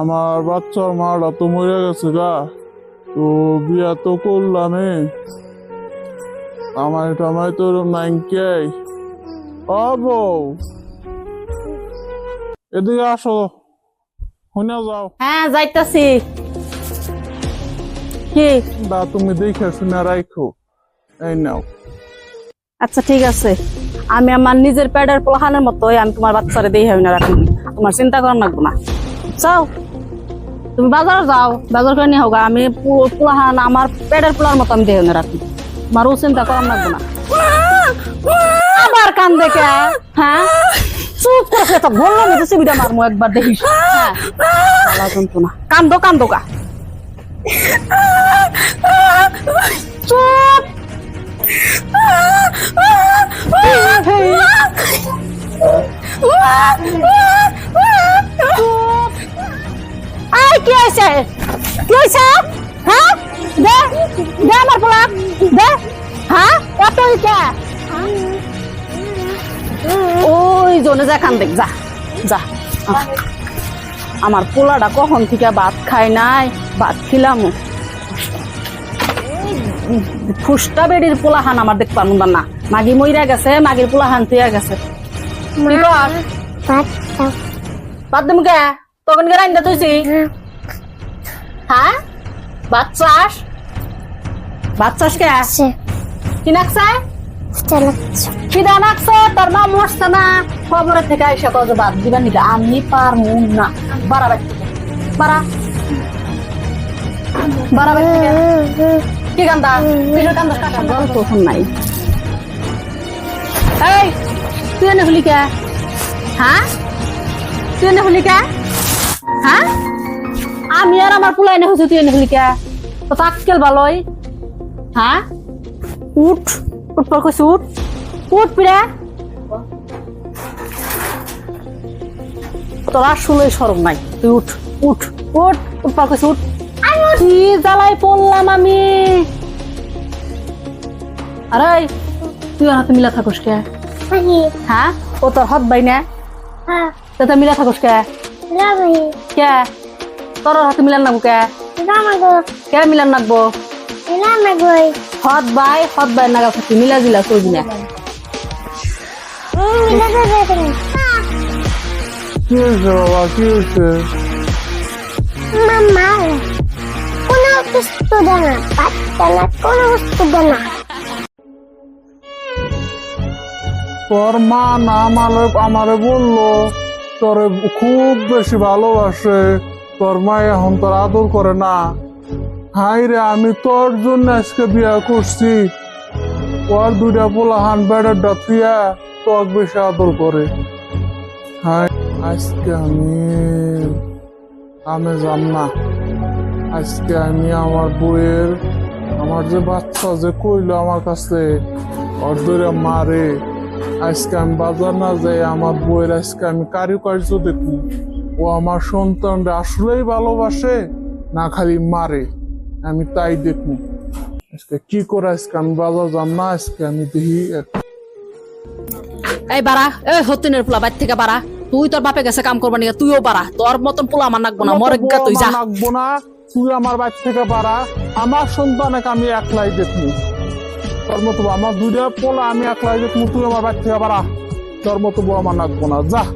আমার বাচ্চার মাটা তো মরে গেছে গা। তো বিয়া তো করলামে আমার টামাই তো নাইনকে ও এদিকে আসো। শুনে যাও। হ্যাঁ যাইতাছি। কি? দা তুমি দেখে শুনে রাখো এই নাও। আচ্ছা ঠিক আছে। আমি আমার নিজের প্যাডের পোলাহানের মতোই আমি তোমার বাচ্চারে দিয়ে হবে না রাখুন তোমার চিন্তা করার লাগবো না। যাও। তুমি বাজার যাও বাজার করে নিয়ে হোক আমি পোলাহান আমার প্যাডের পোলার মতো আমি দিয়ে না রাখুন তোমারও চিন্তা করার লাগবো না আবার কান দেখে হ্যাঁ চুপ করে তো বললাম যে সিবিটা মারমো একবার দেখিস হ্যাঁ যন্ত্রণা কান্দো কান্দো কা চুপ আই কি হয়েছে? কি হয়েছে? হ্যাঁ? দে দে আমার পোলা দে। হ্যাঁ? এত কে ওই জনে যা খান দেখ যা। যা আমার পোলাটা কখন থেকে ভাত খায় নাই? ভাত খিলাম। ফুসটা বেড়ির পোলাহান আমার দেখ পারুন না। মাগি মইরা গেছে মাগির পোলাহান তুইয়া গেছে। কর? দিম কে? তখন কে রান্দা তুইছি হ্যাঁ? কে? কি নাকছে? খিদা নাকছে তোর মা মরছে না। খবরের থেকে আইসা কত বাদ নিকা আমি পারমু না। বাড়া কি কান্দা? কিসের কান্দা কাকা গল্প শুন নাই। এই তুই এনে হলি কে? হ্যাঁ? তুই এনে হলি কে? হ্যাঁ? আমি আর আমার পোলা এনে হয়েছি তুই এনে হলি কে? তো তাক্কেল ভালোই হ্যাঁ উঠ উঠ পর কইছি উঠ। উঠ পিড়ে। তোর আসলে সরম নাই। তুই উঠ উঠ উঠ উঠ পর কইছি উঠ। কি জ্বালাই পড়লাম আমি? আরে তুই আর হাতে মিলা থাকস কে? হ্যাঁ ও তোর হাত বাই না? হ্যাঁ। তো মিলা থাকস কে? কে? তোর হাতে মিলান নাগবো কে? কে মিলান নাগবো হত বাই হত বাই নাগা থাকি মিলা জিলা চলবি না কি হয়েছে বাবা? কি হয়েছে? Mamá, কোনো বস্তু দেনা পাত্তা না কোনো বস্তু দেনা তোর মা না আমারে আমারে বলল তোরে খুব বেশি ভালোবাসে। তোর মা এখন তোর আদর করে না। হাই রে আমি তোর জন্য আজকে বিয়া করছি। ওর দুইটা পোলা হান বেড়ের ডাকিয়া তোর বেশি আদর করে। হাই আজকে আমি আমি যাম না। আজকে আমি আমার বইয়ের আমার যে বাচ্চা যে কইলো আমার কাছে, ওর ধরে মারে। আজকে আমি বাজার না যাই, আমার বইয়ের আজকে আমি কারুকার্য দেখি। ও আমার সন্তানরা আসলেই ভালোবাসে না খালি মারে। আমি তাই দেখব। আজকে কি করে আজকে আমি বাজার যাম না আজকে আমি দেখি এই বাড়া এই হতিনের পোলা বাইর থেকে বাড়া। তুই তোর বাপে গেছে কাম করবা নিয়ে তুইও বাড়া। তোর মতন পোলা আমার নাকবো না মরে গা তুই যা। রাখব না তুই আমার বাড়ি থেকে বাড়া। আমার সন্তানকে আমি একলাই দেখব। তোর মতো আমার দুইটা পোলা আমি একলাই দেখব তুই আমার বাড়ি থেকে বাড়া। তোর মতো আমার রাখব না যা।